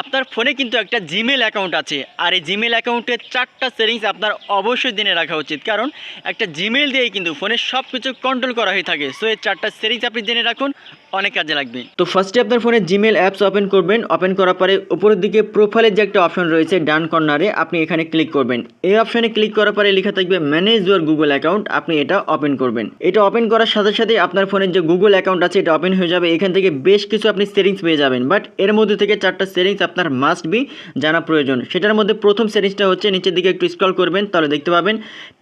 আপনার ফোনে কিন্তু একটা জিমেল অ্যাকাউন্ট আছে, আর এই জিমেল অ্যাকাউন্টের চারটা সেটিংস আপনার অবশ্যই দিনে রাখা উচিত। কারণ একটা জিমেল দিয়েই কিন্তু ফোনে সব কিছু কন্ট্রোল করা হয়ে থাকে। সো এই চারটা সেটিংস আপনি জেনে রাখুন। অনেক কাজে লাগবে। তো ফার্স্টে আপনার ফোনে জিমেল অ্যাপস ওপেন করবেন। ওপেন করার পরে উপরের দিকে প্রোফাইলের যে একটা অপশন রয়েছে ডান কর্নারে আপনি এখানে ক্লিক করবেন। এই অপশনে ক্লিক করার পরে লেখা থাকবে ম্যানেজ ইউর গুগল অ্যাকাউন্ট আপনি এটা ওপেন করবেন। এটা ওপেন করার সাথে সাথে আপনার ফোনের যে গুগল অ্যাকাউন্ট আছে, এটা ওপেন হয়ে যাবে। এখান থেকে বেশ কিছু আপনি সেটিংস পেয়ে যাবেন। বাট এর মধ্যে থেকে চারটা সেটিংস আপনার মাস্ট বি জানা প্রয়োজন। সেটার মধ্যে প্রথম সেটিংসটা হচ্ছে নিচের দিকে একটু স্ক্রল করবেন। তাহলে দেখতে পাবেন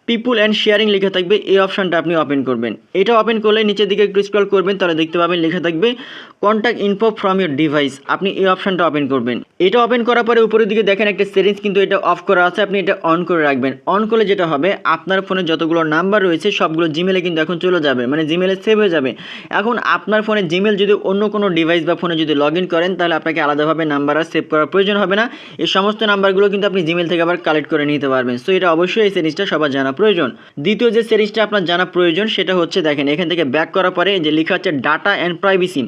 পিপুল অ্যান্ড শেয়ারিং লেখা থাকবে, এই অপশনটা আপনি ওপেন করবেন। এটা ওপেন করলে নিচের দিকে একটু স্ক্রল করবেন, তাহলে দেখতে পাবেন লেখা থাকবে contact info from your device আপনি এই অপশানটা ওপেন করবেন। এটা ওপেন করার পরে উপরের দিকে দেখেন একটা সেটিংস কিন্তু এটা অফ করা আছে, আপনি এটা অন করে রাখবেন। অন করলে যেটা হবে, আপনার ফোনে যতগুলো নাম্বার রয়েছে, সবগুলো জিমেলে কিন্তু এখন চলে যাবে মানে জিমেলে সেভ হয়ে যাবে। এখন আপনার ফোনে জিমেল যদি অন্য কোনো ডিভাইস বা ফোনে যদি লগ করেন, তাহলে আপনাকে আলাদাভাবে নাম্বার আর সেভ করার প্রয়োজন হবে না। এই সমস্ত নাম্বারগুলো কিন্তু আপনি জিমেল থেকে আবার কালেক্ট করে নিতে পারবেন। সো এটা অবশ্যই এই সেটিংসটা সবার জানা প্রয়োজন। দ্বিতীয় যে সেটিংসটা আপনার জানা প্রয়োজন, সেটা হচ্ছে দেখেন, এখান থেকে ব্যাক করার পরে যে লেখা হচ্ছে ডাটা অ্যান্ড প্রাইভেসি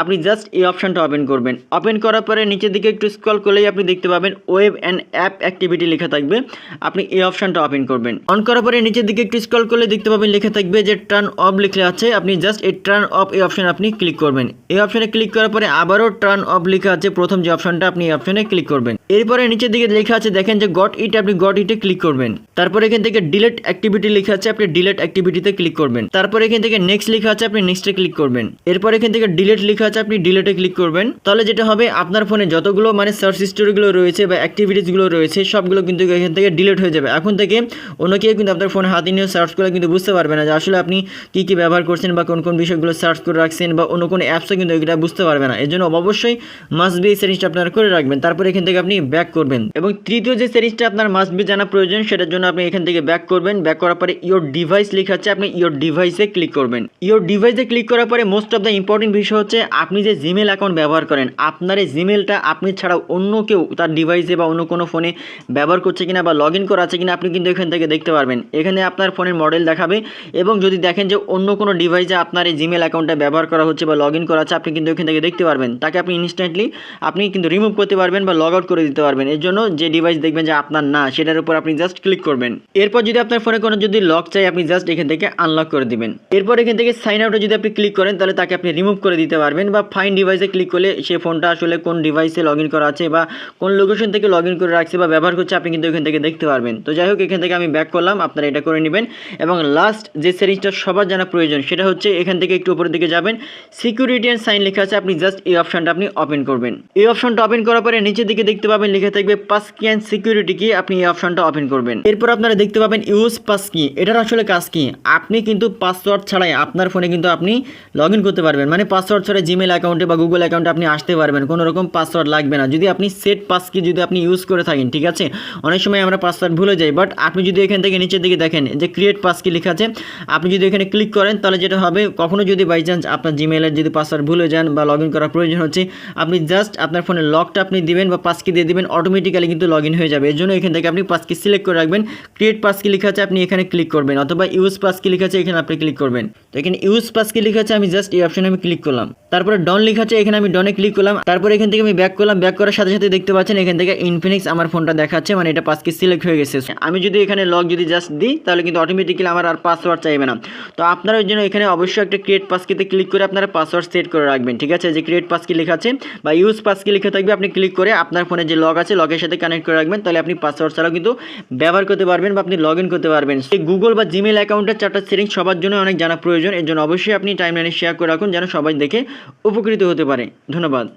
আপনি জাস্ট এই অপশনটা ওপেন করবেন। ওপেন করার পরে নিচের দিকে একটু স্ক্রল করলেই আপনি দেখতে পাবেন ওয়েব অ্যান্ড অ্যাপ অ্যাক্টিভিটি লেখা থাকবে। আপনি এই অপশনটা ওপেন করবেন। অন করার পরে নিচের দিকে একটু স্ক্রল করলে দেখতে পাবেন লেখা থাকবে যে টার্ন অফ লেখা আছে। আপনি জাস্ট এই টার্ন অফ এই অপশনে আপনি ক্লিক করবেন। এই অপশানে ক্লিক করার পরে আবারও টার্ন অফ লেখা আছে। প্রথম যে অপশনটা আপনি এই অপশানে ক্লিক করবেন। এরপরে নিচের দিকে লেখা আছে, দেখেন যে গট ইট আপনি গট ইটে ক্লিক করবেন। তারপরে এখান থেকে ডিলেট অ্যাক্টিভিটি লেখা আছে, আপনি ডিলেট অ্যাক্টিভিটিতে ক্লিক করবেন। তারপরে এখান থেকে নেক্সট লেখা আছে, আপনি নেক্সটে ক্লিক করবেন। এরপর এখান থেকে ডিলেট লেখা আছে, আপনি ডিলেটে ক্লিক করবেন। তাহলে যেটা হবে, আপনার ফোনে যতগুলো মানে সার্চ হিস্টোরিগুলো রয়েছে বা অ্যাক্টিভিটিসগুলো রয়েছে, সবগুলো কিন্তু এখান থেকে ডিলেট হয়ে যাবে। এখন থেকে অন্য কেউ কিন্তু আপনার ফোনে হাতে নিয়ে সার্চ করে কিন্তু বুঝতে পারবে না যে আসলে আপনি কী কী ব্যবহার করছেন বা কোন কোন বিষয়গুলো সার্চ করে রাখছেন বা অন্য কোনো অ্যাপসও কিন্তু এটা বুঝতে পারবে না। এর জন্য অবশ্যই মাস্ট বি সেটিংসটা আপনারা করে রাখবেন, তারপরে এখান থেকে আপনি ব্যাক করবেন। এবং তৃতীয় যে সেটিংসটা আপনার মাস্ট বি জানা প্রয়োজন, সেটার জন্য আপনি এখান থেকে ব্যাক করবেন। ব্যাক করার পরে ইওর ডিভাইস লেখা আছে, আপনি ইওর ডিভাইসে ক্লিক করবেন। ইওর ডিভাইসে ক্লিক করার পরে মোস্ট অফ দ্য ইম্পর্টেন্ট বিষয় হচ্ছে আপনি যে জিমেল অ্যাকাউন্ট ব্যবহার করেন, আপনার এই জিমেলটা আপনি ছাড়াও অন্য কেউ তার ডিভাইসে বা অন্য কোনো ফোনে ব্যবহার করছে কিনা বা লগ ইন করা আছে কিনা আপনি কিন্তু এখান থেকে দেখতে পারবেন। এখানে আপনার ফোনের মডেল দেখাবে এবং যদি দেখেন যে অন্য কোনো ডিভাইসে আপনার এই জিমেল অ্যাকাউন্টটা ব্যবহার করা হচ্ছে বা লগ ইন করা আছে, আপনি কিন্তু এখান থেকে দেখতে পারবেন। তাকে আপনি ইনস্ট্যান্টলি আপনি কিন্তু রিমুভ করতে পারবেন বা লগ আউট করে দিতে পারবেন। এর জন্য যে ডিভাইস দেখবেন যে আপনার না, সেটার উপর আপনি জাস্ট ক্লিক করবেন। এরপর যদি আপনার ফোনে কোনো যদি লক চাই, আপনি জাস্ট এখান থেকে আনলক করে দিবেন। এরপর এখান থেকে সাইন আউটে যদি আপনি ক্লিক করেন, তাহলে তাকে আপনি রিমুভ করে দিতে পারবেন। বা ফাইন ডিভাইসে ক্লিক করলে সে ফোনটা আসলে কোন ডিভাইসে লগ করা আছে বা কোন লোকেশন থেকে লগ করে রাখছে বা ব্যবহার করছে আপনি কিন্তু এখান থেকে দেখতে পারবেন। তো যাই হোক, এখান থেকে আমি ব্যাক করলাম, আপনারা এটা করে নেবেন এবং লাস্ট যে সেটিংসটা সবার জানা প্রয়োজন সেটা হচ্ছে এখান থেকে একটু উপরের দিকে যাবেন। সিকিউরিটি অ্যান্ড সাইন লেখা আছে, আপনি জাস্ট এই অপশনটা আপনি ওপেন করবেন। এই অপশনটা ওপেন করার পরে নিচের দিকে দেখতে পাবেন, লেখা থাকবে পাসকি অ্যান্ড সিকিউরিটি কি আপনি এই অপশনটা ওপেন করবেন। এরপর আপনারা দেখতে পাবেন ইউজ পাসকি এটার আসলে কাজ কি? আপনি কিন্তু পাসওয়ার্ড ছাড়াই আপনার ফোনে কিন্তু আপনি লগ করতে পারবেন। মানে পাসওয়ার্ড ছাড়া জিমেল অ্যাকাউন্টে বা গুগল অ্যাকাউন্টে আপনি আসতে পারবেন, কোনো রকম পাসওয়ার্ড লাগবে না। যদি আপনি সেট পাস কি যদি আপনি ইউজ করে থাকেন, ঠিক আছে? অনেক সময় আমরা পাসওয়ার্ড ভুলে যাই বাট আপনি যদি এখান থেকে নিচের দিকে দেখেন, যে ক্রিয়েট পাস কি লেখা আছে, আপনি যদি এখানে ক্লিক করেন, তাহলে যেটা হবে, কখনো যদি বাই চান্স আপনার জিমেলের যদি পাসওয়ার্ড ভুলে যান বা লগ ইন করার প্রয়োজন হচ্ছে, আপনি জাস্ট আপনার ফোনে লকটা আপনি দিবেন বা পাসকি দিয়ে দিবেন অটোমেটিক্যালি কিন্তু লগ ইন হয়ে যাবে। এর জন্য এখান থেকে আপনি পাসকি সিলেক্ট করে রাখবেন ক্রিয়েট পাস পাসকি লেখা আছে, আপনি এখানে ক্লিক করবেন, অথবা ইউজ পাসকি লেখা আছে, এখানে আপনি ক্লিক করবেন। তো এখানে ইউজ পাস পাসকি লেখা আছে, আমি জাস্ট এই অপশনে আমি ক্লিক করলাম। তারপরে ডন লেখা আছে, এখানে আমি ডনে ক্লিক করলাম, তারপরে এখান থেকে আমি ব্যাক করলাম ব্যাক করার সাথে সাথে দেখতে পাচ্ছেন এখান থেকে ইনফিনিক্স আমার ফোনটা দেখাচ্ছে মানে এটা পাসকি সিলেক্ট হয়ে গেছে। আমি যদি এখানে লগ যদি জাস্ট দিই, তাহলে কিন্তু অটোমেটিক্যালি আমার আর পাসওয়ার্ড চাইবে না। তো আপনারা ওই জন্য এখানে অবশ্যই একটা ক্রিয়েট পাসকিতে ক্লিক করে আপনারা পাসওয়ার্ড সেট করে রাখবেন, ঠিক আছে? যে ক্রিয়েট পাসকি লেখা আছে বা ইউজ পাসকি লেখা থাকবে, আপনি ক্লিক করে আপনার ফোনে যে লগ আছে লগের সাথে কানেক্ট করে রাখবেন, তাহলে আপনি পাসওয়ার্ড ছাড়াও কিন্তু ব্যবহার করতে পারবেন বা আপনি লগ ইন করতে পারবেন। এই গুগল বা জিমেল অ্যাকাউন্টের চারটা সেটিং সবার জন্য অনেক জানা প্রয়োজন, এর জন্য অবশ্যই আপনি টাইমলাইনে শেয়ার করে রাখুন, যেন সবাই দেখে উপকৃত হতে পারে। ধন্যবাদ।